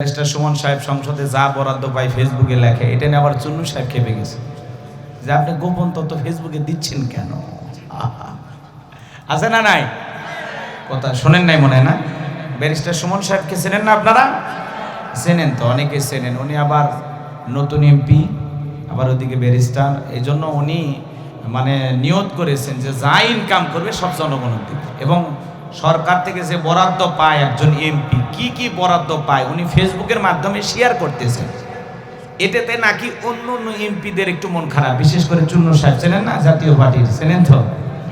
Barrister Suman সাহেব সংসদে যা বরাদ্দ পায় ফেসবুকে লেখে, এটা নিয়ে আবার চুন্নু সাহেব খেপে গেছে। যে আপনি গোপন তথ্য ফেসবুকে দিচ্ছেন কেন। আছে না নাই? কথা শোনেন নাই মনে হয় না? ব্যারিস্টার সুমন সাহেবকে চেনেন না আপনারা? চেনেন তো, অনেকে চেনেন। উনি আবার নতুন এমপি, আবার ওদিকে ব্যারিস্টার। এই জন্য উনি মানে নিয়ত করেছেন যে যা ইনকাম করবে সব জনগণের দিবে এবং সরকার থেকে যে বরাদ্দ পায় একজন এমপি কি কি বরাদ্দ পায় উনি ফেসবুকের মাধ্যমে শেয়ার করতেছেন। এটাতে নাকি অন্য অন্য এমপিদের একটু মন খারাপ বিশেষ করে চুন্নু সাহেব চেনেন না? জাতীয় পার্টির চেনেন তো?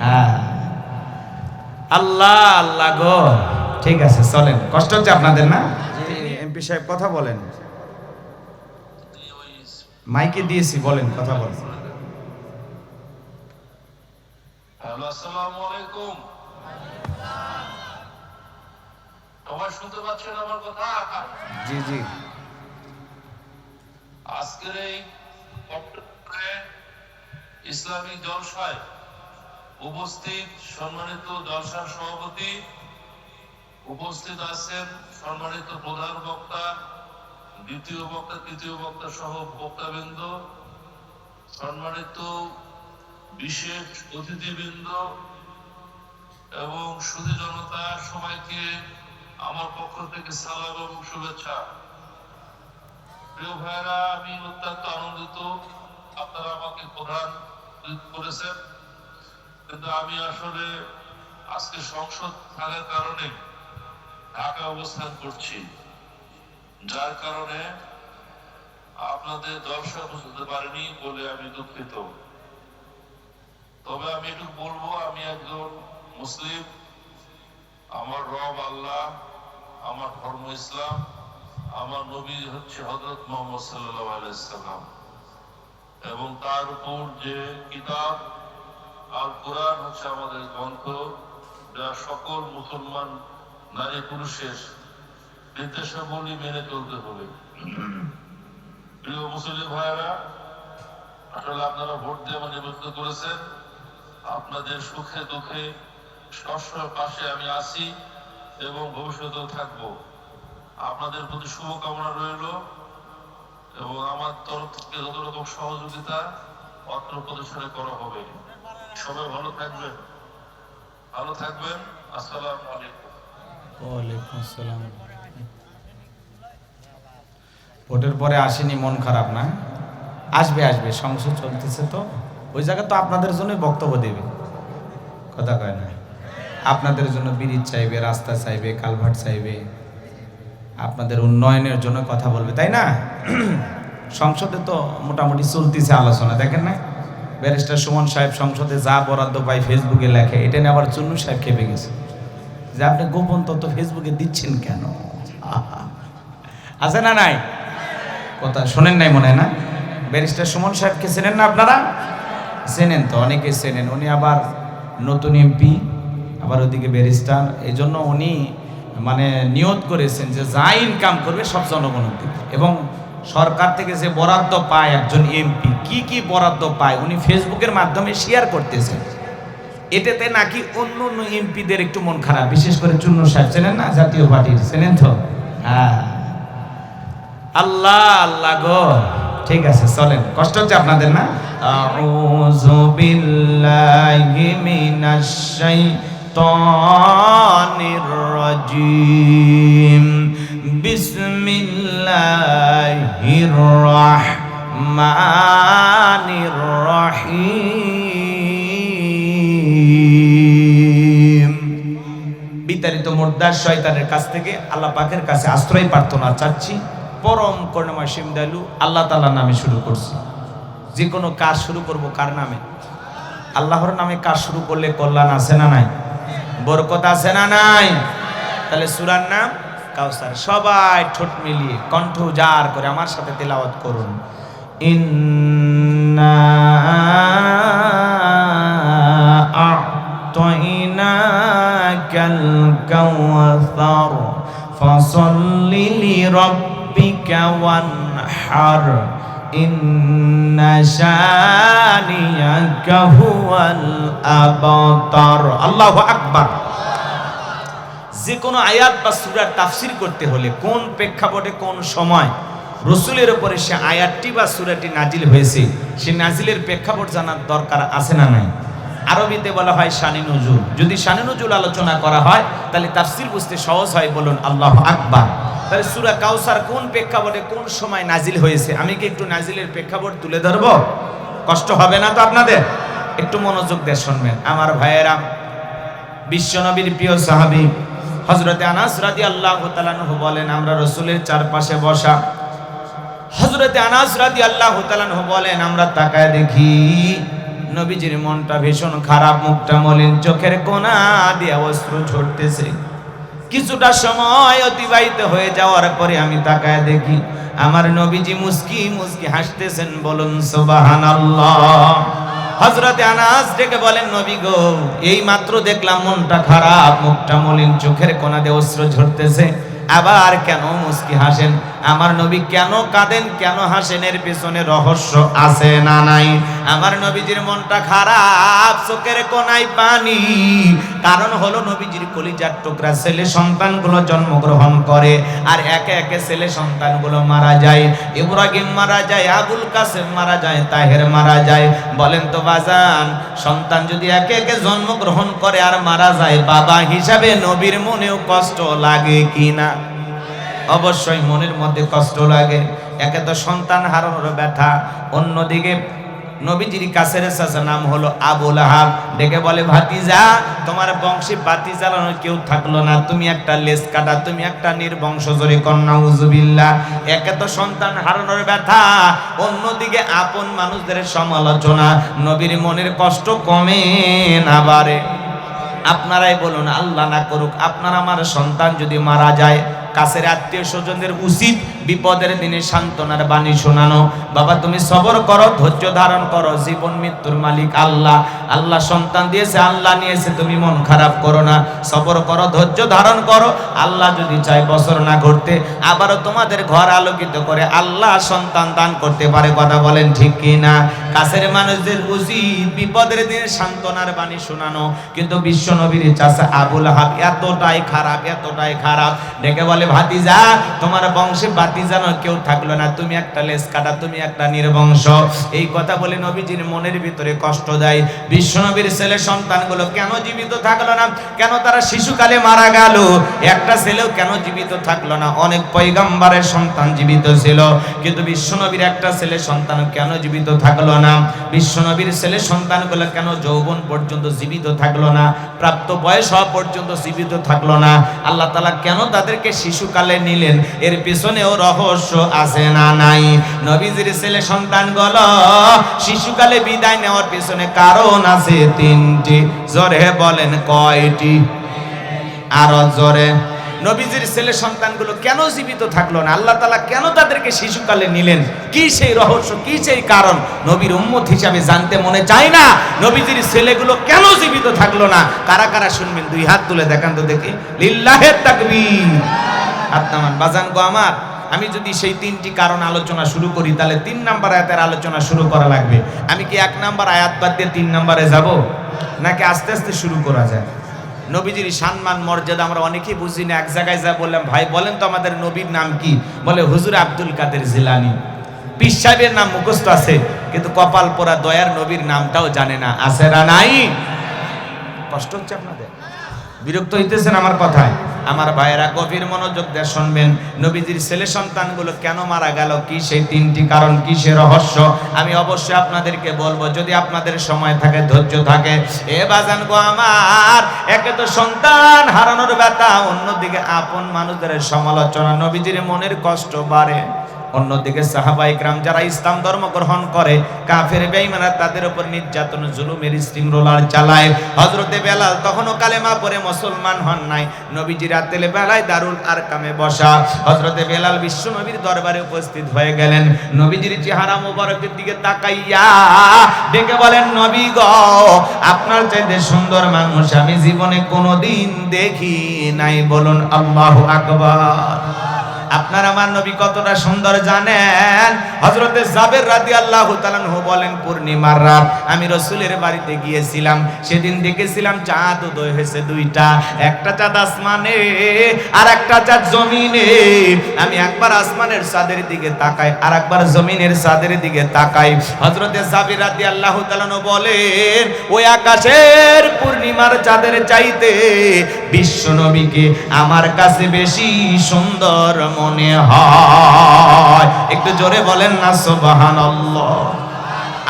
হ্যাঁ। আল্লাহ আল্লাহ গো। ঠিক আছে চলেন। কষ্ট হচ্ছে আপনাদের না? এমপি সাহেব কথা বলেন। মাইকে দিয়েছি বলেন কথা বলেন। আসসালামু আলাইকুম। শুনতে পাচ্ছেন আমার কথা? জি জি। আজকের এই ইসলামী জলসায় উপস্থিত সম্মানিত জলসার সভাপতি উপস্থিত আছেন সম্মানিত প্রধান বক্তা দ্বিতীয় বক্তা তৃতীয় বক্তা সহ বক্তাবৃন্দ সম্মানিত বিশেষ অতিথিবৃন্দ এবং সুধী জনতা সবাইকে আমার পক্ষ থেকে সালাম এবং শুভেচ্ছা। প্রিয় ভাইরা আমি অত্যন্ত আনন্দিত। আপনারা আমাকে প্রধান করেছেন। কিন্তু আমি আসলে আজকে সংসদ থাকার কারণে ঢাকা অবস্থান করছি। যার কারণে আপনাদের দর্শক বুঝতে পারিনি বলে আমি দুঃখিত। তবে আমি একটু বলব, আমি একজন মুসলিম, আমার রব আল্লাহ, আমার ধর্ম ইসলাম, আমার নবী হচ্ছে হজরত মোহাম্মদ সাল্লাহ আলাইসাল্লাম এবং তার উপর যে কিতাব, আর কোরআন হচ্ছে আমাদের গ্রন্থ, যা সকল মুসলমান, নারী পুরুষের নির্দেশাবলী মেনে চলতে হবে। প্রিয় মুসলিম ভাইয়েরা, আসলে আপনারা ভোট দিয়ে নির্বাচিত করেছেন। আপনাদের সুখে দুঃখে সবসময় পাশে আমি আছি এবং ভবিষ্যতেও থাকব। আপনাদের প্রতি শুভকামনা রইল এবং আমার তরফ থেকে যত রকম সহযোগিতা অত্র প্রতিষ্ঠানে করা হবে। সবাই ভালো থাকবেন। ভালো থাকবেন। আসসালামু আলাইকুম। আসসালাম। ভোটের পরে আসেনি, মন খারাপ না? আসবে আসবে সংসদ চলতেছে তো। ওই জায়গা তো আপনাদের জন্যই বক্তব্য দেবে। কথা কয় না। আপনাদের জন্য ব্রিজ চাইবে, রাস্তা চাইবে, কালভার্ট চাইবে। আপনাদের উন্নয়নের জন্য কথা বলবে, তাই না? সংসদে তো মোটামুটি চলতেছে আলোচনা, দেখেন না? ব্যারিস্টার সুমন সাহেব সংসদে যা বরাদ্দ পায় ফেসবুকে লেখে, এটা নিয়ে আবার চুন্নু সাহেব খেপে গেছে। যে আপনি গোপন তথ্য ফেসবুকে দিচ্ছেন কেন। আছে না নাই? কথা শোনেন নাই মনে হয় না? ব্যারিস্টার সুমন সাহেবকে চেনেন না আপনারা? চেনেন তো, অনেকে চেনেন। উনি আবার নতুন এমপি। আবার ওদিকে ব্যারিস্টার এই জন্য উনি মানে নিয়ত করেছেন যে যা ইনকাম করবে সব জনগণের দিবে এবং সরকার থেকে যে বরাদ্দ পায় একজন এমপি কি কি বরাদ্দ পায় উনি ফেসবুকের মাধ্যমে শেয়ার করতেছেন। এটাতে নাকি অন্য অন্য এমপিদের একটু মন খারাপ, বিশেষ করে চুন্নু সাহেব, চেনেন না? জাতীয় পার্টির, চেনেন তো? হ্যাঁ। আল্লাহ আল্লাহ গো। ঠিক আছে, চলেন। কষ্ট হচ্ছে আপনাদের না? আউযু বিল্লাহি মিনাশ শাইতানির রাজিম বিসমিল্লাহির রাহমানির রহিম বিতাড়িত মোর্দার শয়তানের কাছ থেকে আল্লাহ পাকের কাছে আশ্রয় প্রার্থনা চাচ্ছি। পরম করুণাময় সিমদালু আল্লাহ তাআলার নামে শুরু করছি। যে কোনো কাজ শুরু করব কার নামে? আল্লাহর নামে কাজ শুরু করলে কল্যাণ আছে না নাই? বরকত আছে না নাই? তাহলে সুরার নাম কাউসার। সবাই ঠোঁট মিলিয়ে কণ্ঠ উজার করে আমার সাথে তেলাওয়াত করুন। ইন্না আ'তাইনাকাল কাওসার, ফসল্লি লিরাব্বিকা ওয়ানহার। আল্লাহু আকবার। যে কোনো আয়াত বা সুরার তাফসির করতে হলে কোন প্রেক্ষাপটে কোন সময় রসুলের উপরে সে আয়াতটি বা সুরাটি নাজিল হয়েছে, সে নাজিলের প্রেক্ষাপট জানার দরকার আছে না নাই? আরবিতে বলা হয় শানি নজুল। যদি শানি নজুল আলোচনা করা হয়, তাহলে তাফসির বুঝতে সহজ হয় বলুন আল্লাহ আকবার। তাহলে সুরা কাউসার কোন প্রেক্ষাপটে কোন সময় নাজিল হয়েছে? আমি কি একটু নাজিলের প্রেক্ষাপট তুলে ধরবো? কষ্ট হবে না তো আপনাদের? একটু মনোযোগ দিয়ে শুনবেন। আমার ভাইয়েরা, বিশ্বনবীর প্রিয় সাহাবী হজরতে আনাস রাজি আল্লাহ তালানহু বলেন, আমরা রসুলের চারপাশে বসা। হজরতে আনাস রাজি আল্লাহ তালানহু বলেন, আমরা তাকায় দেখি নবীজির মনটা ভীষণ খারাপ, মুখটা মলিন, চোখের কোনা দিয়ে অস্ত্র ছড়তেছে কিছুটা সময় অতিবাহিত হয়ে যাওয়ার পরে আমি তাকায় দেখি, আমার নবীজি মুসকি মুসকি হাসতেছেন, বলুন সোবাহান হজরতে আনাস ডেকে বলেন, নবী গো, এই মাত্র দেখলাম মনটা খারাপ, মুখটা মলিন, চোখের কোনা দিয়ে অস্ত্র ঝরতেছে। আবার কেন মুস্কি হাসেন? আমার নবী কেন কাঁদেন? কেন হাসেন এর পেছনে রহস্য আছে না নাই? আমার নবীজির মনটা খারাপ, চোখের কোনায় পানি। কারণ হলো নবীজির কলিজার টুকরা ছেলে সন্তানগুলো জন্মগ্রহণ করে আর একে একে ছেলে সন্তানগুলো মারা যায়। ইব্রাহিম মারা যায়, আবুল কাসেম মারা যায়, তাহের মারা যায়। বলেন তো বাজান, সন্তান যদি একে একে জন্মগ্রহণ করে আর মারা যায়, বাবা হিসাবে নবীর মনেও কষ্ট লাগে কিনা অবশ্যই মনের মধ্যে কষ্ট লাগে। একে তো সন্তান হারানোর ব্যথা। অন্যদিকে নবীজির কাছের চাচা নাম হলো আবুল আহাব ডেকে বলে, ভাতিজা, তোমার বংশে বাতি জ্বালানোর কেউ থাকল না। তুমি একটা লেস কাটা, তুমি একটা নির্বংশ জোরে কন্যা উজুবিল্লা একে তো সন্তান হারানোর ব্যথা। অন্যদিকে আপন মানুষদের সমালোচনা। নবীর মনের কষ্ট কমে না বাড়ে। আপনারাই বলুন, আল্লাহ না করুক, আপনার আমার সন্তান যদি মারা যায় কাছের আত্মীয় স্বজনদের উচিত বিপদের দিনে সান্ত্বনার বাণী শোনানো। বাবা, তুমি সবর করো, ধৈর্য ধারণ করো, জীবন মৃত্যুর মালিক আল্লাহ। আল্লাহ সন্তান দিয়েছে, আল্লাহ নিয়েছে, তুমি মন খারাপ করো না। সবর করো, ধৈর্য ধারণ করো। আল্লাহ যদি চায় বছর না ঘটতে, আবারও তোমাদের ঘর আলোকিত করে আল্লাহ সন্তান দান করতে পারে। কথা বলেন ঠিক কি না কাছের মানুষদের উচিত বিপদের দিনে সান্ত্বনার বাণী শোনানো। কিন্তু বিশ্ব নবীর চাষা আবুল হাব এতটাই খারাপ এতটাই খারাপ। ডেকে বলে, ভাতিজা, তোমার বংশে বাতিজানো কেউ থাকল না। তুমি একটা লেস কাটা, তুমি একটা নির্বংশ। এই কথা বলে নবীজির মনের ভিতরে কষ্ট দেয়। বিশ্ব নবীর ছেলে সন্তানগুলো কেন জীবিত থাকল না? কেন তারা শিশুকালে মারা গেল? একটা ছেলেও কেন জীবিত থাকল না? অনেক পৈগম্বরের সন্তান জীবিত ছিল। কিন্তু বিশ্বনবীর একটা ছেলে সন্তান কেন জীবিত থাকল না? বিশ্বনবীর ছেলে সন্তানগুলো কেন যৌবন পর্যন্ত জীবিত থাকল না? প্রাপ্ত বয়স হওয়া পর্যন্ত জীবিত থাকল না। আল্লাহ তালা কেন তাদেরকে শিশুকালে নিলেন? এর পেছনেও রহস্য আছে না নাই? নবীজির ছেলে সন্তানগুলো শিশুকালে বিদায় নেওয়ার পেছনে কারণ আছে তিনটি। জোরে বলেন কয়টি? আরও জোরে। নবীজির ছেলে সন্তানগুলো কেন জীবিত থাকল না? আল্লাহ তালা কেন তাদেরকে শিশুকালে নিলেন? কি সেই রহস্য, কি সেই কারণ? নবীর উম্মত হিসাবে জানতে মনে চায় না। নবীজির ছেলেগুলো কেন জীবিত থাকল না? কারা কারা শুনবেন? দুই হাত তুলে দেখান তো দেখি। লিল্লাহে তাকবীর। আত্মামান, বাজান গো আমার, আমি যদি সেই তিনটি কারণ আলোচনা শুরু করি, তাহলে তিন নাম্বার আয়াতের আলোচনা শুরু করা লাগবে। আমি কি এক নাম্বার আয়াত বাদ দিয়ে তিন নাম্বারে যাব? নাকি আস্তে আস্তে শুরু করা যায়? নবীজির সম্মান, মর্যাদা আমরা অনেকেই বুঝি না। এক জায়গায় যা বললাম, ভাই, বলেন তো আমাদের নবীর নাম কি? বলে, হুজুর আব্দুল কাদের জিলানি। পীর সাহেবের নাম মুখস্থ আছে, কিন্তু কপাল পোড়া দয়ার নবীর নামটাও জানে না। আছে না নাই? কষ্ট হচ্ছে আপনাদের? বিরক্ত হইতেছেন আমার কথায়? আমার ভাইয়েরা গভীর মনোযোগ দিয়ে শুনবেন। নবীজির ছেলে সন্তানগুলো কেন মারা গেল? কি সেই তিনটি কারণ, কি সে রহস্য? আমি অবশ্যই আপনাদেরকে বলব, যদি আপনাদের সময় থাকে, ধৈর্য থাকে। এ বাজান গো আমার, একে তো সন্তান হারানোর ব্যথা, অন্যদিকে আপন মানুষদের সমালোচনা নবীজির মনের কষ্ট বাড়ে। অন্যদিকে সাহাবাই গ্রাম যারা ইসলাম ধর্ম গ্রহণ করে, কাফের বেঈমানরা তাদের উপর নির্যাতন, জুলুমের স্টিম রোলার চালায়। হজরতে বেলাল তখনও কালেমা পরে মুসলমান হন নাই। নবীজি রাতের বেলায় দারুল আর কামে বসা। হজরতে বেলাল বিশ্ব নবীর দরবারে উপস্থিত হয়ে গেলেন। নবীজির চেহারা মোবারকের দিকে তাকাইয়া ডেকে বলেন, নবী গ, আপনার চাইতে সুন্দর মানুষ আমি জীবনে কোনোদিন দেখি নাই। বলুন, আল্লাহু আকবার। আপনার আমার নবী কতটা সুন্দর জানেন? হজরতে জাবের রাদি আল্লাহ বলেন, পূর্ণিমার রাত, আমি রসুলের বাড়িতে গিয়েছিলাম। সেদিন দেখেছিলাম চাঁদ উদয় হয়েছে দুইটা। একটা চাঁদ আসমানে আর একটা চাঁদ জমিনে। আমি একবার আসমানের চাঁদের দিকে তাকাই, আর একবার জমিনের চাঁদের দিকে তাকাই। হজরতে জাবির রাদি আল্লাহ বলেন, ওই আকাশের পূর্ণিমার চাঁদের চাইতে বিশ্ব নবীকে আমার কাছে বেশি সুন্দর মনে হয়। একটু জোরে বলেন না সুবহানাল্লাহ।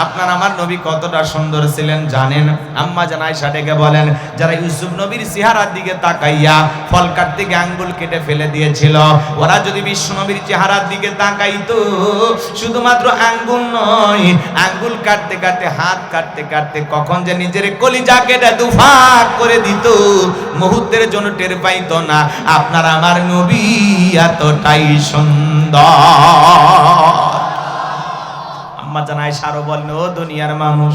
আপনার আমার নবী কতটা সুন্দর ছিলেন জানেন? আম্মা জানাই ডেকে বলেন, যারা ইউসুফ নবীর চেহারার দিকে তাকাইয়া ফল কাটতে গিয়ে আঙ্গুল কেটে ফেলে দিয়েছিল, ওরা যদি বিশ্ব নবীর চেহারার দিকে তাকাইতো, শুধুমাত্র আঙ্গুল নয়, আঙ্গুল কাটতে কাটতে, হাত কাটতে কাটতে কখন যে নিজের কলিজা কেটে দুফাক করে দিত, মুহূর্তের জন্য টের পাইতো না। আপনার আমার নবী এতটাই সুন্দর। আম্মা জান আয়সারও বললেন ও দুনিয়ার মানুষ,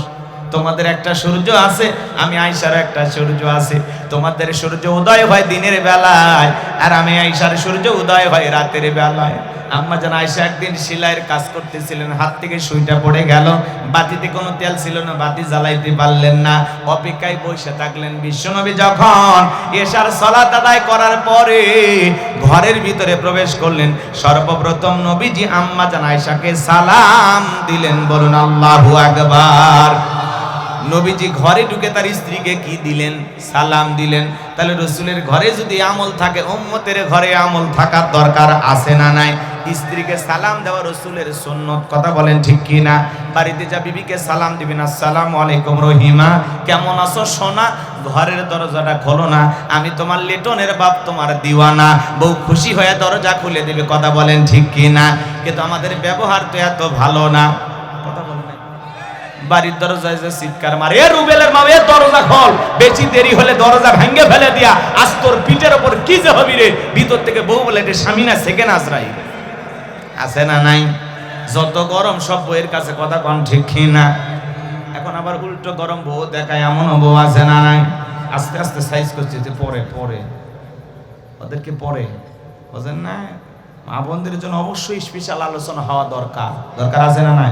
তোমাদের একটা সূর্য আছে, আমি আয়সার একটা সূর্য আছে। তোমাদের সূর্য উদয় হয় দিনের বেলায়, আর আমি আয়সার সূর্য উদয় হয় রাতের বেলায়। আম্মা জান আয়সা একদিন সেলাইয়ের কাজ করতেছিলেন, হাত থেকে সুইটা পড়ে গেল, বাতিতে কোনো তেল ছিল না, বাতি জ্বালাইতে পারলেন না, অপেক্ষায় বসে থাকলেন বিশ্বনবী যখন এশার সলাত আদায় করার পরে ঘরের ভিতরে প্রবেশ করলেন। সর্বপ্রথম নবীজি আম্মা জান আয়সাকে সালাম দিলেন, বলুন আল্লাহু আকবার। নবীজি ঘরে ঢুকে তার স্ত্রীকে কি দিলেন? সালাম দিলেন। তাহলে রসুলের ঘরে যদি আমল থাকে, উম্মতের ঘরে আমল থাকার দরকার আছে না নাই? স্ত্রীকে সালাম দেওয়া রসুলের সুন্নত, কথা বলেন ঠিক কি না বাড়িতে যা বিবিকে সালাম দিবেন, আসসালামু আলাইকুম রহিমা, কেমন আছো সোনা? ঘরের দরজাটা খোলো না, আমি তোমার লেটনের বাপ, তোমার দিওয়ানা। বউ খুশি হয়ে দরজা খুলে দেবে, কথা বলেন ঠিক কি না কিন্তু আমাদের ব্যবহার তো এত ভালো না। বাড়ির দরজায় যে চিৎকার মারে, এ রুবেলের মা, এ দরজা খোল। বেশি দেরি হলে দরজা ভেঙে ফেলে দিয়া, আজ তোর পিঠের ওপর কি যে হবি রে? ভিতর থেকে বউ বলে, এটা স্বামী না সেকেন্ড আজরাই আছে না নাই? যত গরম সব বইয়ের কাছে কথা কন ঠিক না এখন আবার উল্টো গরম বউ দেখায় এমনও বউ আছে না নাই? আস্তে আস্তে সাইজ করছে যে পরে পরে। ওদেরকে পরে। বুঝেন না? মা বোনদের জন্য অবশ্যই স্পেশাল আলোচনা হওয়া দরকার। দরকার আছে না নাই?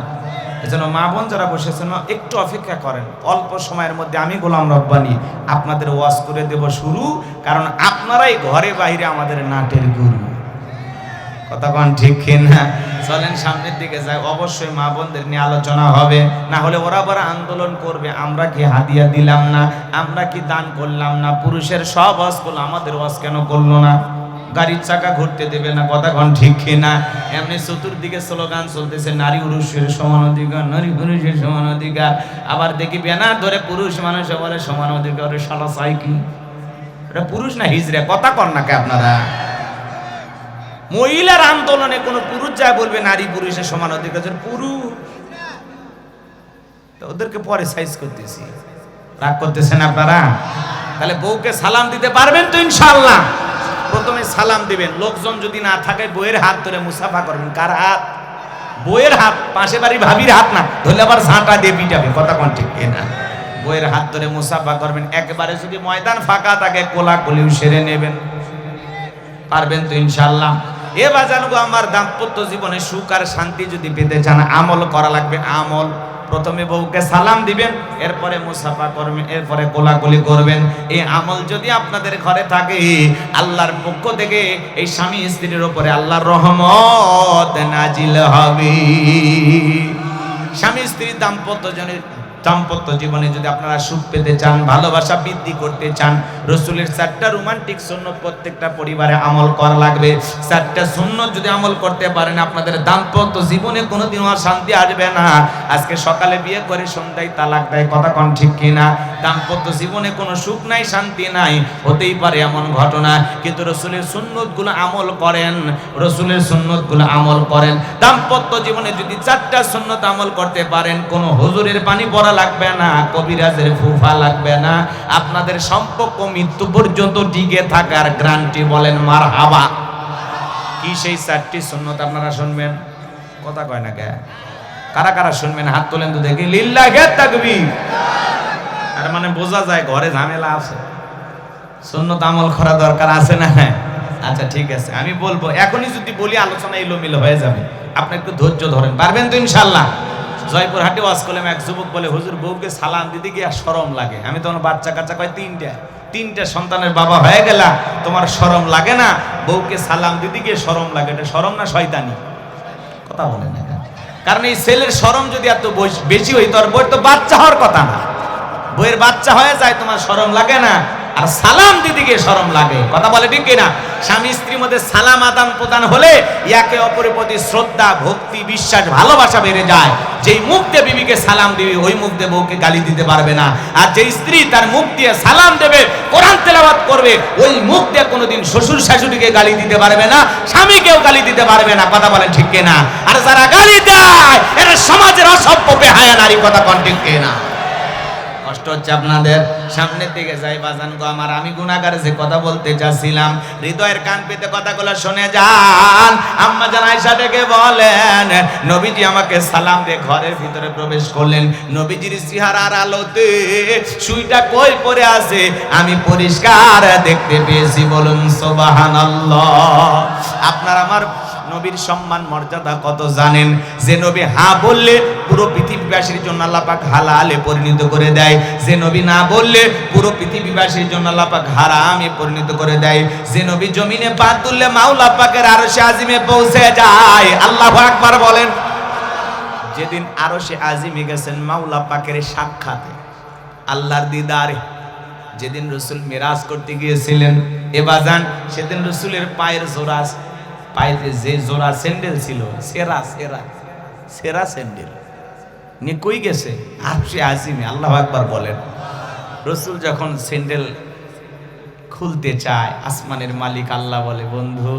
এজন্য মা বোন যারা বসেছেন একটু অপেক্ষা করেন। অল্প সময়ের মধ্যে আমি গোলাম রব্বানি আপনাদের ওয়াজ করে দেব শুরু, কারণ আপনারাই ঘরে বাইরে আমাদের নাটের গুরু। কথা ঠিক না চলেন সামনের দিকে যাই, অবশ্যই মা বোনদের নিয়ে আলোচনা হবে। না হলে ওরা বড় আন্দোলন করবে, আমরা কি হাদিয়া দিলাম না? আমরা কি দান করলাম না? পুরুষের সব ওয়াজ করল আমাদের ওয়াজ কেন করল না? গাড়ির চাকা ঘুরতে দেবে না কন ঠিক না এমনি চতুর্দিকে স্লোগান চলতেছে, নারী পুরুষের সমান অধিকার, নারী পুরুষের সমান অধিকার। আবার দেখি ব্যানার ধরে পুরুষ মানুষ বলে, সমান অধিকার ওরে শালা চাই কি এটা পুরুষ না হিজড়ে? কথা কন না কে আপনারা? মহিলার আন্দোলনে কোনো পুরুষ যায় বলবে, নারী পুরুষের সমান অধিকার পুরুষ। ওদেরকে পরে সাইজ করতেছি রাগ করতেছেন আপনারা? তাহলে বউকে সালাম দিতে পারবেন তো ইনশাল্লাহ প্রথমে সালাম দিবেন। লোকজন যদি না থাকে বইয়ের হাত ধরে মুসাফা করবেন। কার হাত? বইয়ের হাত, পাশে বাড়ি ভাবির হাত না। ধরলে আবার ঝাঁটা দিয়ে পিটাবে, কথা কোন ঠিক না? বইয়ের হাত ধরে মুসাফা করবেন। একবারে যদি ময়দান ফাঁকা থাকে কোলা কলিও সেরে নেবেন। পারবেন তো ইনশাল্লাহ এ বাজানুগো, আমার দাম্পত্য জীবনে সুখ আর শান্তি যদি পেতে চান, আমল করা লাগবে, আমল। প্রথমে বউকে সালাম দিবেন, এরপরে মুসাফা করবেন, এরপরে গোলাগুলি করবেন। এই আমল যদি আপনাদের ঘরে থাকে, আল্লাহর পক্ষ থেকে এই স্বামী স্ত্রীর উপরে আল্লাহর রহমত নাজিল হবে। স্বামী স্ত্রীর দাম্পত্য জনের দাম্পত্য জীবনে যদি আপনারা সুখ পেতে চান, ভালোবাসা বৃদ্ধি করতে চান, রসুলের চারটা রোমান্টিক সুন্নত প্রত্যেকটা পরিবারে আমল করা লাগবে। চারটা সুন্নত যদি আমল করতে পারেন, আপনাদের দাম্পত্য জীবনে কোনোদিনও আর শান্তি আসবে না। আজকে সকালে বিয়ে করে সন্ধ্যায় তালাক দেয়, কথা কন ঠিক কিনা? দাম্পত্য জীবনে কোনো সুখ নাই, শান্তি নাই, হতেই পারে এমন ঘটনা। কিন্তু রসুলের সুন্নতগুলো আমল করেন, রসুলের সুন্নতগুলো আমল করেন। দাম্পত্য জীবনে যদি চারটা সুন্নত আমল করতে পারেন, কোনো হুজুরের পানি পড়া লাগবে না, কবিরাজের ফুফা লাগবে না। আপনাদের সম্পর্ক মৃত্যু পর্যন্ত টিকে থাকার গ্রান্টি বলেন মার হাবা কি সেই চারটি সুন্নত আপনারা শুনবেন? কথা কয় না কে? কারা কারা শুনবেন? হাত তোলেন তো দেখি। লিল্লাহে তাকবীর। আর মানে বোঝা যায় ঘরে ঝামেলা আছে। সুন্নত আমল করা দরকার আছে না? আচ্ছা ঠিক আছে। আমি বলব, এখনই যদি বলি, আলোচনা এলোমেলো হয়ে যাবে। আপনি একটু ধৈর্য ধরেন। পারবেন তো ইনশাল্লাহ? জয়পুর হাটে ওয়াজ করলাম, এক যুবক বলে, হুজুর, বউকে সালাম দিতে গিয়ে সরম লাগে। আমি তখন বাচ্চা কাচ্চা কয় তিনটা। তিনটা সন্তানের বাবা হয়ে গেলা, তোমার সরম লাগে না? বউকে সালাম দিতে গিয়ে সরম লাগে। এটা সরম না শয়তানি? কথা বলে না কারণ এই ছেলের সরম যদি এত বেশি হইতো আর বইয়ের তো বাচ্চা হওয়ার কথা না। বইয়ের বাচ্চা হয়ে যায়, তোমার সরম লাগে না। আর সালাম দিতে গিয়ে সরম লাগে। কথা বলে ঠিক কিনা? স্বামী স্ত্রীর মধ্যে সালাম আদান প্রদান হলে একে অপরের প্রতি শ্রদ্ধা, ভক্তি, বিশ্বাস, ভালোবাসা বেড়ে যায়। যেই মুখ দিয়ে বিবিকে সালাম দিবে, ওই মুখ দিয়ে বউকে গালি দিতে পারবে না। আর যেই স্ত্রী তার মুখ দিয়ে সালাম দেবে, কোরআন তেলাওয়াত করবে, ওই মুখ দিয়ে কোনোদিন শ্বশুর শাশুড়িকে গালি দিতে পারবে না, স্বামীকেও গালি দিতে পারবে না। কথা বলেন ঠিক কিনা? আর যারা গালি দেয়, এরা সমাজের অসভ্য বেহায়া নারী কথা কন ঠিক কিনা? কষ্ট হচ্ছে আপনাদের। সামনের দিকে যাই, বাজান গো আমার, আমি গুণাগার যে কথা বলতে চাচ্ছিলাম, হৃদয়ের কান পেতে কথাগুলো শুনে যান। আম্মা জান আয়েশা ডেকে বলেন, নবীজি আমাকে সালাম দিয়ে ঘরের ভিতরে প্রবেশ করলেন। নবীজির চেহারার আলোতে সুইটা কই পড়ে আছে, আমি পরিষ্কার দেখতে পেয়েছি, বলুন, সুবহানাল্লাহ। আপনার আমার নবীর সম্মান, মর্যাদা কত জানেন? যে নবী হা বললে পুরো পৃথিবীবাসীর জন্য আল্লাহ পাক হালালে পরিণত করে দেয়। যে নবী না বললে পুরো পৃথিবীবাসীর জন্য আল্লাহ পাক হারামে পরিণত করে দেয়। যে নবী জমিনে পা তুললে মাওলা পাকের আরও সে আজিমে পৌঁছে যায়। আল্লাহ আকবার বলেন। যেদিন আরও সে আজিমে গেছেন মাওলা পাকের সাক্ষাতে, আল্লাহর দিদারে, যেদিন রসুল মিরাজ করতে গিয়েছিলেন, এ বাজান, সেদিন রসুলের পায়ের জোড়া পায়েতে যে জোড়া স্যান্ডেল ছিল, সেরা সেরা সেরা স্যান্ডেল নিয়ে কই গেছে? আর সে আজিমে, আল্লাহ একবার বলেন। রসুল যখন স্যান্ডেল খুলতে চায়, আসমানের মালিক আল্লাহ বলে, বন্ধু,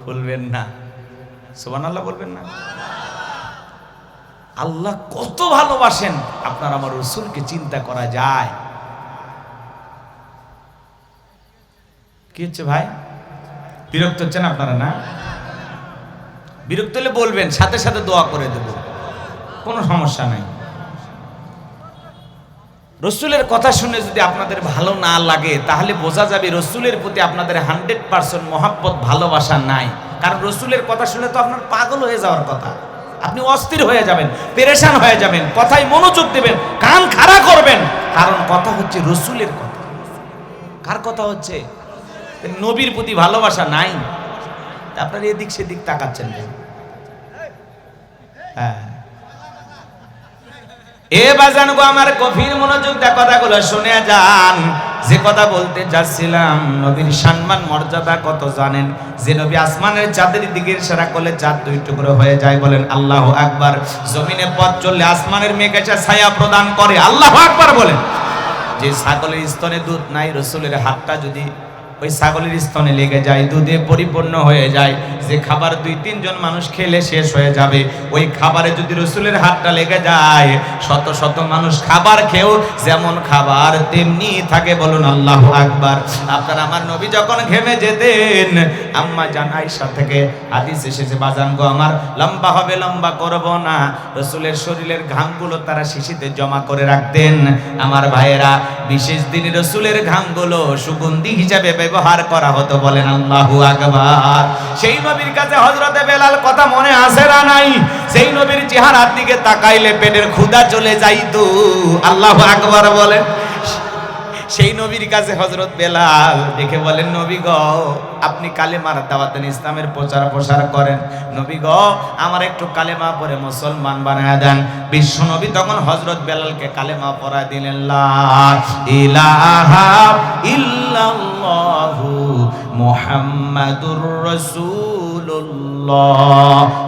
খুলবেন না। সোবান আল্লাহ বলবেন না? আল্লাহ কত ভালোবাসেন, আপনার আমার রসুলকে চিন্তা করা যায়। কি হচ্ছে ভাই? বিরক্ত হচ্ছেন আপনারা, না? বিরক্ত হলে বলবেন, সাথে সাথে দোয়া করে দেব। কোনো সমস্যা নাই। রসুলের কথা শুনে যদি আপনাদের ভালো না লাগে, তাহলে বোঝা যাবে রসুলের প্রতি আপনাদের হান্ড্রেড পার্সেন্ট মহাব্বত, ভালোবাসা নাই। কারণ রসুলের কথা শুনে তো আপনার পাগল হয়ে যাওয়ার কথা। আপনি অস্থির হয়ে যাবেন, পেরেশান হয়ে যাবেন, কথায় মনোযোগ দেবেন, কান খাড়া করবেন। কারণ কথা হচ্ছে রসুলের কথা। কার কথা হচ্ছে? নবীর প্রতি ভালোবাসা নাই। আপনার এদিক সেদিক তাকাচ্ছেন হ্যাঁ। এ বাজান গো আমার গভীর মনোযোগ কথাগুলো শুনে যান। যে কথা বলতে যাচ্ছিলাম, নবীর সম্মান, মর্যাদা কত জানেন? যে নবী আসমানের চাঁদের দিকে সারা করলে চাঁদ দুই টুকরো হয়ে যায় বলেন, আল্লাহ আকবার। জমিনে পথ চললে আসমানের মেঘ এসে ছায়া প্রদান করে। আল্লাহ আকবার বলেন। যে ছাগলের স্তনে দুধ নাই, রসুলের হাতটা যদি ওই ছাগলের স্তনে লেগে যায়, দুধে পরিপূর্ণ হয়ে যায়। যে খাবার দুই, তিনজন মানুষ খেলে শেষ হয়ে যাবে। ওই খাবারে যদি রসুলের হাতটা লেগে যায়, শত শত মানুষ খাবার খেয়েও যেমন খাবার তেমনি থাকে। বলুন, আল্লাহ আকবার। আপনার আমার নবী যখন ঘেমে যেতেন, আম্মা জান আয়েশা থেকে হাদিস এসেছে, বাজান গো, আমার লম্বা হবে, লম্বা করব না। রসুলের শরীরের ঘামগুলো তারা শিশিতে জমা করে রাখতেন। আমার ভাইয়েরা, বিশেষ দিনে রসুলের ঘামগুলো সুগন্ধি হিসাবে ব্যবহার করা হতো বলেন আল্লাহু আকবার। সেই নবীর কাছে হযরতে বেলাল কথা মনে আসে না নাই? সেই নবীর চেহারার দিকে তাকাইলে পেটের ক্ষুধা চলে যাইতো। আল্লাহু আকবার বলেন। সেই নবীর কাছে হজরত বেলাল দেখে বলেন, নবী গ, আপনি কালেমার দাওয়াতেন ইসলামের প্রচার প্রসার করেন। নবী গ, আমার একটু কালেমা পরে মুসলমান বানায় দেন। বিশ্ব নবী তখন হজরত বেলালকে কালেমা পড়া দিলেন, লা ইলাহা ইল্লাল্লাহু। মুহাম্মাদুর রাসূলুল্লাহ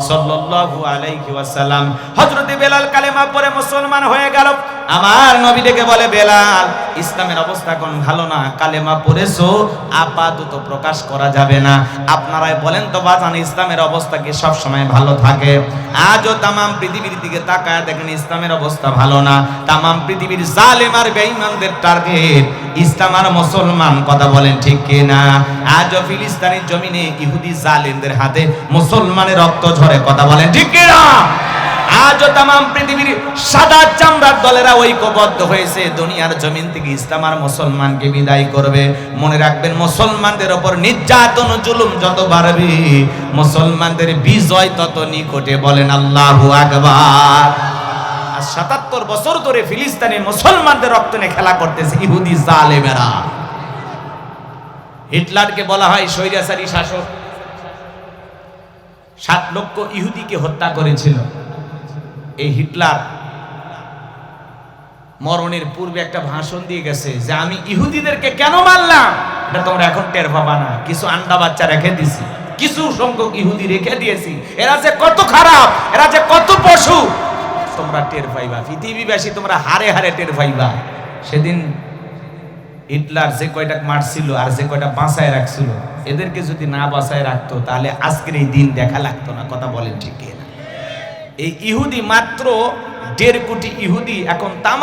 সাল্লাল্লাহু আলাইহি ওয়াসাল্লাম। হযরত বেলাল কালেমা পড়ে মুসলমান হয়ে গেল। আমার নবী ডেকে বলে, বেলাল, ইসলামের অবস্থা কোন ভালো না, কালেমা পড়েছো, আপাতত প্রকাশ করা যাবে না। আপনারাই বলেন তো, বাজান, ইসলামের অবস্থা কি সব সময় ভালো থাকে? আজও তামাম পৃথিবীর দিকে তাকায় দেখেন, ইসলামের অবস্থা ভালো না। তামাম পৃথিবীর জালেম আর বেঈমানদের টার্গেট ইসলাম আর মুসলমান, কথা বলেন ঠিক কিনা? আজও ফিলিস্তিনের জমিনে ইহুদি জালেমদের হাতে মুসলমানের রক্ত ঝরে, কথা বলেন ঠিক কিনা? আজও তাম পৃথিবীর সাদা চামড়ার দলেরা ঐক্যবদ্ধ হয়েছে। দুনিয়ার জমিন থেকে ইসলাম আর মুসলমানকে বিদায় করবে। মনে রাখবেন, মুসলমানদের ওপর নির্যাতন জুলুম যত বাড়বে, মুসলমানদের বিজয় তত নিকটে বলেন আল্লাহু আকবার। আর সাতাত্তর বছর ধরে ফিলিস্তিনে মুসলমানদের রক্ত নিয়ে খেলা করতেছে ইহুদি জালেমেরা। হিটলারকে বলা হয় স্বৈরাচারী শাসক। সাত লক্ষ ইহুদিকে হত্যা করেছিল। এই হিটলার মরণের পূর্বে একটা ভাষণ দিয়ে গেছে যে আমি ইহুদিদেরকে কেন মারলাম? এটা তোমরা এখন টের পাবা না। কিছু আন্ডা বাচ্চা রেখে দিছি। কিছু সংখ্যক ইহুদি রেখে দিয়েছি। এরা যে কত খারাপ, এরা যে কত পশু, তোমরা টের পাইবা। পৃথিবীবাসী তোমরা হারে হারে টের পাইবা। সেদিন হিটলার যে কয়টা মারছিল আর যে কয়টা বাঁচায় রাখছিল, এদেরকে যদি না বাঁচায় রাখতো, তাহলে আজকের এই দিন দেখা লাগতো না। কথা বলেন ঠিক না এই ইহুদি মাত্র দেড় কোটি ইহুদি এখন তাম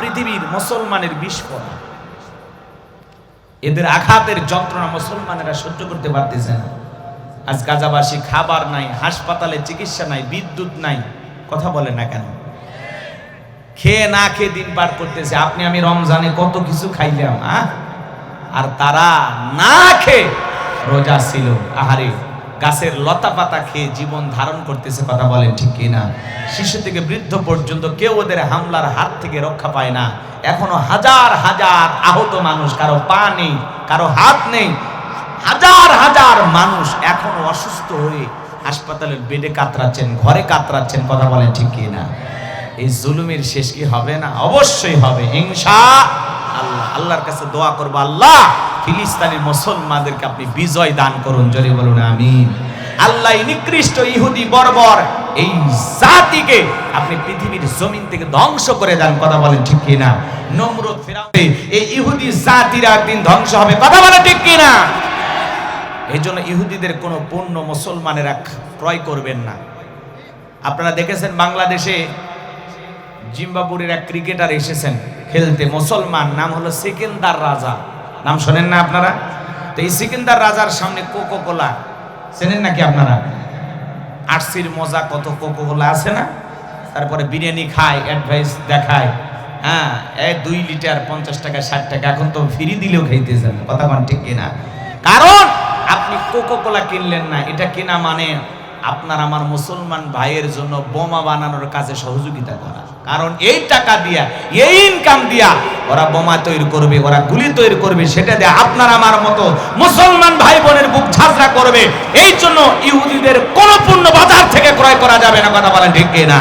পৃথিবীর মুসলমানের বিস্ফোরণ। এদের আঘাতের যন্ত্রণা মুসলমানেরা সহ্য করতে পারতেছে না। আজ গাজাবাসী খাবার নাই, হাসপাতালে চিকিৎসা নাই, বিদ্যুৎ নাই, কথা বলে না কেন? খেয়ে না খেয়ে দিন পার করতেছে, আপনি আমি রমজানে কত কিছু খাইলাম? আর তারা না খেয়ে রোজা ছিল, আহারে। গাছের লতা পাতা খেয়ে জীবন ধারণ করতেছে কথা বলেন ঠিক কিনা? শিশু থেকে বৃদ্ধ পর্যন্ত কেউ ওদের হামলার হাত থেকে রক্ষা পায় না। এখনও হাজার হাজার আহত মানুষ, কারও পা নেই, কারও হাত নেই। হাজার হাজার মানুষ এখনও অসুস্থ হয়ে হাসপাতালের বেডে কাতরাচ্ছেন, ঘরে কাতরাচ্ছেন, কথা বলেন ঠিক কিনা? এই জুলুমের শেষ কি হবে না? অবশ্যই হবে হিংসা আল্লাহ, আল্লাহর কাছে দোয়া করব, আল্লাহ ফিলিস্তানের মুসলমানদেরকে আপনি বিজয় দান করুন, জোরে বলুন আমি আল্লাহ নিকৃষ্ট ইহুদি বর্বর, এই জাতিকে আপনি পৃথিবীর জমিন থেকে ধ্বংস করে দেন, কথা বলেন ঠিক কিনা? নমরুদ ফিরাউন এই ইহুদি জাতিরা একদিন ধ্বংস হবে, কথা বলেন ঠিক কিনা? এই জন্য ইহুদিদের কোনো পণ্য মুসলমানেরা ক্রয় করবেন না। আপনারা দেখেছেন বাংলাদেশে জিম্বাবুরের এক ক্রিকেটার এসেছেন। খেলতে মুসলমান, নাম হলো সিকিন্দার রাজা। নাম শোনেন না আপনারা? তো এই সিকিন্দার রাজার সামনে কোকো কোলা চেনেন নাকি আপনারা? আরসির মজা কত কোকো কোলা আছে না? তারপরে বিরিয়ানি খায় অ্যাডভাইস দেখায়। হ্যাঁ এই দুই লিটার পঞ্চাশ টাকা, ষাট টাকা। এখন তো ফ্রি দিলেও খাইতেছেন, কথা কোন ঠিক কিনা? কারণ আপনি কোকো কোলা কিনলেন না, এটা কিনা মানে আপনার আমার মুসলমান ভাইয়ের জন্য বোমা বানানোর কাজে সহযোগিতা করা। কারণ এই টাকা দিয়া, এই ইনকাম দিয়া ওরা বোমা তৈরি করবে, ওরা গুলি তৈরি করবে, সেটা দিয়ে আপনার আমার মতো মুসলমান ভাই বোনের বুক ঝাঁঝরা করবে। এই জন্য ইহুদিদের কোন পূর্ণ বাজার থেকে ক্রয় করা যাবে না, কথা বলেন ঠিক না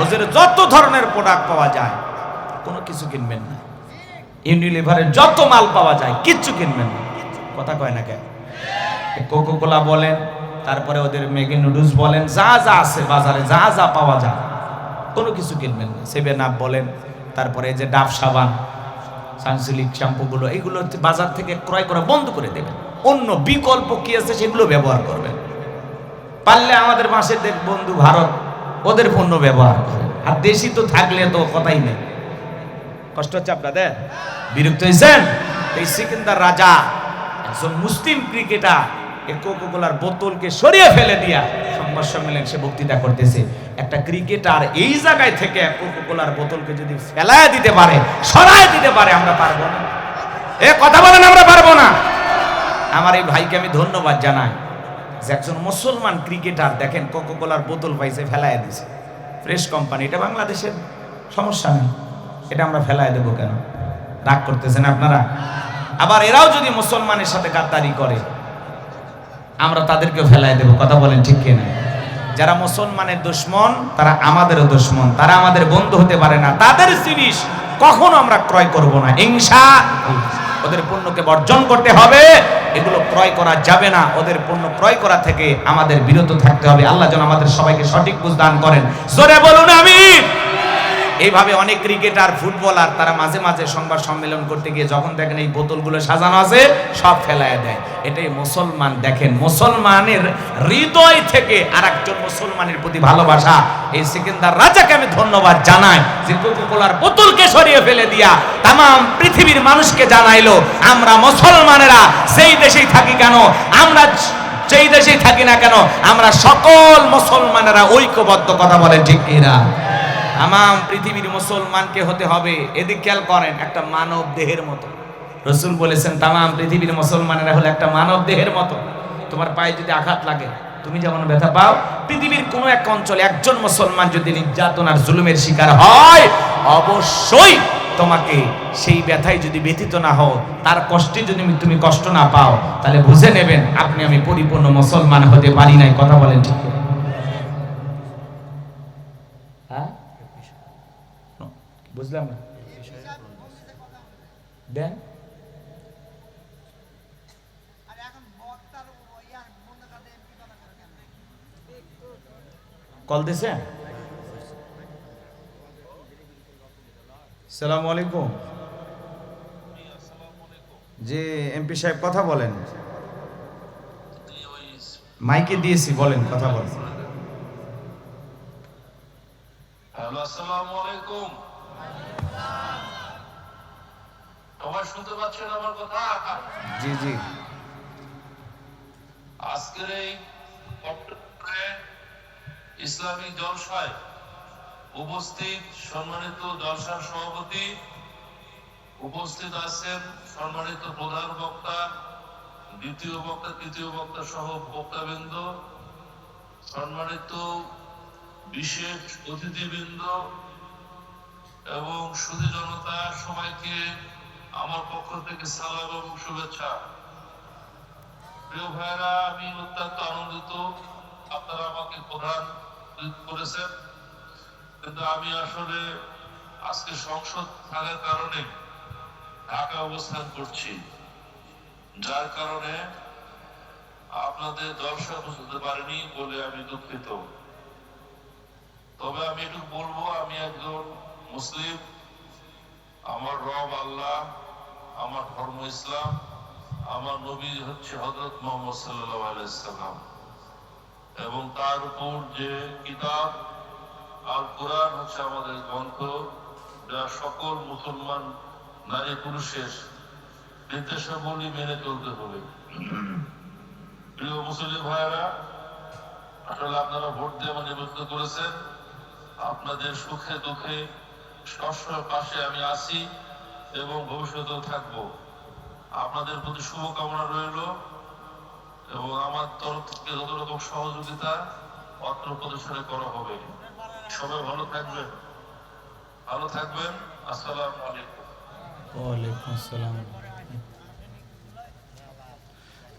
ওদের যত ধরনের প্রোডাক্ট পাওয়া যায়, কোনো কিছু কিনবেন না। ইউনিলিভারের যত মাল পাওয়া যায়, কিচ্ছু কিনবেন না। কথা কয় না কেন? কোকো কোলা বলেন তারপরে ওদের ম্যাগি নুডলস বলেন, যা যা আছে বাজারে, যা যা পাওয়া যায়। কোনো কিছু কিনবেন না। সেভেন আপ বলেন, তারপরে যে ডাব সাবান, সানসিলিক শ্যাম্পুগুলো, এগুলো বাজার থেকে ক্রয় করা বন্ধ করে দেবেন। অন্য বিকল্প কি আছে সেগুলো ব্যবহার করবেন। পারলে আমাদের মাসের দেখ বন্ধু ভারত, ওদের পণ্য ব্যবহার করেন। আর দেশি তো থাকলে তো কথাই নেই। কষ্ট হচ্ছে আপনাদের? বিরক্ত হয়েছেন? এই সিকিন্দার রাজা, একজন মুসলিম ক্রিকেটার এই কোকোকোলার বোতলকে সরিয়ে ফেলে দিয়া সংবাদ সম্মেলন সে বক্তৃতা করতেছে। একটা ক্রিকেটার এই জায়গায় থেকে কোকোকোলার বোতলকে যদি ফেলায় দিতে পারে, সরায় দিতে পারে, আমরা পারব না। এ কথা বলেন, আমরা পারব না। আমার এই ভাইকে আমি ধন্যবাদ জানাই যে একজন মুসলমান ক্রিকেটার দেখেন কোকোকোলার বোতল পাইছে, ফেলায় দিছে। ফ্রেশ কোম্পানি, এটা বাংলাদেশের সমস্যা নেই এটা আমরা ফেলায় দেবো কেন? রাগ করতেছেন আপনারা? আবার এরাও যদি মুসলমানের সাথে গাদ্দারি করে আমরা তাদেরকে ফেলায় দেব, কথা বলেন ঠিক কিনা যারা মুসলমানের দুশ্মন, তারা আমাদেরও দুশ্মন, তারা আমাদের বন্ধু হতে পারে না, তাদের জিনিস কখনো আমরা ক্রয় করব না, হিংসা ওদের পণ্যকে বর্জন করতে হবে, এগুলো ক্রয় করা যাবে না, ওদের পণ্য ক্রয় করা থেকে আমাদের বিরত থাকতে হবে, আল্লাহ যেন আমাদের সবাইকে সঠিক বুঝ দান করেন। জোরে বলুন আমি এইভাবে অনেক ক্রিকেটার, ফুটবলার তারা মাঝে মাঝে সংবাদ সম্মেলন করতে গিয়ে যখন দেখেন এই বোতলগুলো সাজানো আছে, সব ফেলায় দেয়। এটাই মুসলমান দেখেন, মুসলমানের হৃদয় থেকে আর একজন মুসলমানের প্রতি ভালোবাসা। এই সিকিন্দার রাজাকে আমি ধন্যবাদ জানাই যে কোকোকোলার বোতলকে সরিয়ে ফেলে দিয়া তাম পৃথিবীর মানুষকে জানাইলো, আমরা মুসলমানেরা সেই দেশেই থাকি কেন, আমরা যেই দেশেই থাকি না কেন, আমরা সকল মুসলমানেরা ঐক্যবদ্ধ কথা বলে ঠিক কিনা? তাম পৃথিবীর মুসলমানকে হতে হবে। এদিক খেয়াল করেন, একটা মানব দেহের মতো। রসুল বলেছেন তাম পৃথিবীর মুসলমানেরা হলো একটা মানব দেহের মতো। তোমার পায়ে যদি আঘাত লাগে, তুমি যেমন ব্যথা পাও, পৃথিবীর কোনো এক অঞ্চলে একজন মুসলমান যদি নির্যাতন আর জুলুমের শিকার হয়, অবশ্যই তোমাকে সেই ব্যথায় যদি ব্যথিত না হও, তার কষ্টে যদি তুমি কষ্ট না পাও, তাহলে বুঝে নেবেন, আপনি আমি পরিপূর্ণ মুসলমান হতে পারি নাই। কথা বলেন ঠিক করে। হ্যাঁ বুঝলাম না দেন কল দিছে সালাম আলাইকুম জি এমপি সাহেব কথা বলেন। মাইকে দিয়েছি, বলেন, কথা বলেন। আসসালামু আলাইকুম সবাই শুনতে পাচ্ছেন আমার কথা? জি জি। আজকের এই ইসলামী জলসায় উপস্থিত সম্মানিত জলসার সভাপতি উপস্থিত আছেন সম্মানিত প্রধান বক্তা দ্বিতীয় বক্তা তৃতীয় বক্তা সহ বক্তাবৃন্দ সম্মানিত বিশেষ অতিথিবৃন্দ এবং সুধী জনতা সবাইকে আমার পক্ষ থেকে সালাম এবং শুভেচ্ছা। প্রিয় ভাইরা আমি অত্যন্ত আনন্দিত। আপনারা আমাকে প্রধান করেছেন। কিন্তু আমি আসলে আজকে সংসদ থাকার কারণে ঢাকা অবস্থান করছি। যার কারণে আপনাদের দর্শক বুঝতে পারিনি বলে আমি দুঃখিত। তবে আমি একটু বলব, আমি একজন মুসলিম, আমার রব আল্লাহ, আমার ধর্ম ইসলাম, আমার নবী হচ্ছে হজরত মোহাম্মদ সাল্লাহ আলাইসাল্লাম এবং তার উপর যে কিতাব আর কোরআন হচ্ছে আমাদের গ্রন্থ, যা সকল মুসলমান, নারী, পুরুষের নির্দেশাবলী মেনে চলতে হবে। প্রিয় মুসলিম ভাইয়েরা, আসলে আপনারা ভোট দিয়ে নির্বাচিত করেছেন। আপনাদের সুখে দুঃখে সবসময় পাশে আমি আছি এবং ভবিষ্যতেও থাকব। আপনাদের প্রতি শুভকামনা রইল এবং আমার তরফ থেকে যত রকম সহযোগিতা অত্র প্রতিষ্ঠানে করা হবে। সবাই ভালো থাকবেন। ভালো থাকবেন। আসসালাম আলাইকুম। ওয়ালাইকুম আসসালাম।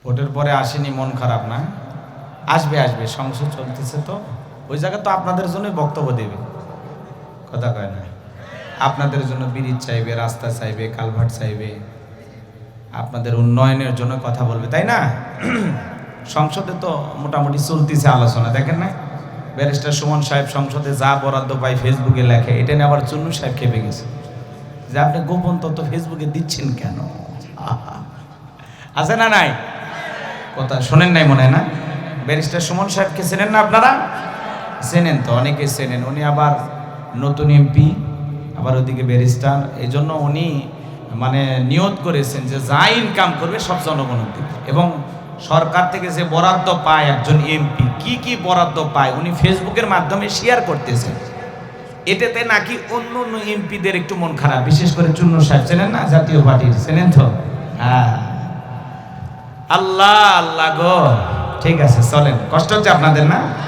ভোটের পরে আসেনি, মন খারাপ না? আসবে আসবে সংসদ চলতেছে তো। ওই জায়গা তো আপনাদের জন্যই বক্তব্য দেবে। কথা কয় না। আপনাদের জন্য ব্রিজ চাইবে, রাস্তা চাইবে, কালভার্ট চাইবে। আপনাদের উন্নয়নের জন্য কথা বলবে, তাই না? সংসদে তো মোটামুটি চলতেছে আলোচনা, দেখেন না? ব্যারিস্টার সুমন সাহেব সংসদে যা বরাদ্দ পাই ফেসবুকে লেখে, এটা নিয়ে আবার চুন্নু সাহেব খেপে গেছে। যে আপনি গোপন তথ্য ফেসবুকে দিচ্ছেন কেন। আছে না নাই? কথা শোনেন নাই মনে হয় না? ব্যারিস্টার সুমন সাহেবকে চেনেন না আপনারা? চেনেন তো, অনেকে চেনেন। উনি আবার নতুন এমপি। আবার ওদিকে ব্যারিস্টার এই জন্য উনি মানে নিয়ত করেছেন যে যা ইনকাম করবে সব জনগণের দিবে এবং সরকার থেকে যে বরাদ্দ পায় একজন এমপি, কি কি বরাদ্দ পায় উনি ফেসবুকের মাধ্যমে শেয়ার করতেছেন। এটাতে নাকি অন্য অন্য এমপিদের একটু মন খারাপ, বিশেষ করে চূর্ণ সাহেব, চেনেন না? জাতীয় পার্টির, চেনেন তো? হ্যাঁ। আল্লাহ আল্লাহ গো। ঠিক আছে, চলেন। কষ্ট হচ্ছে আপনাদের না?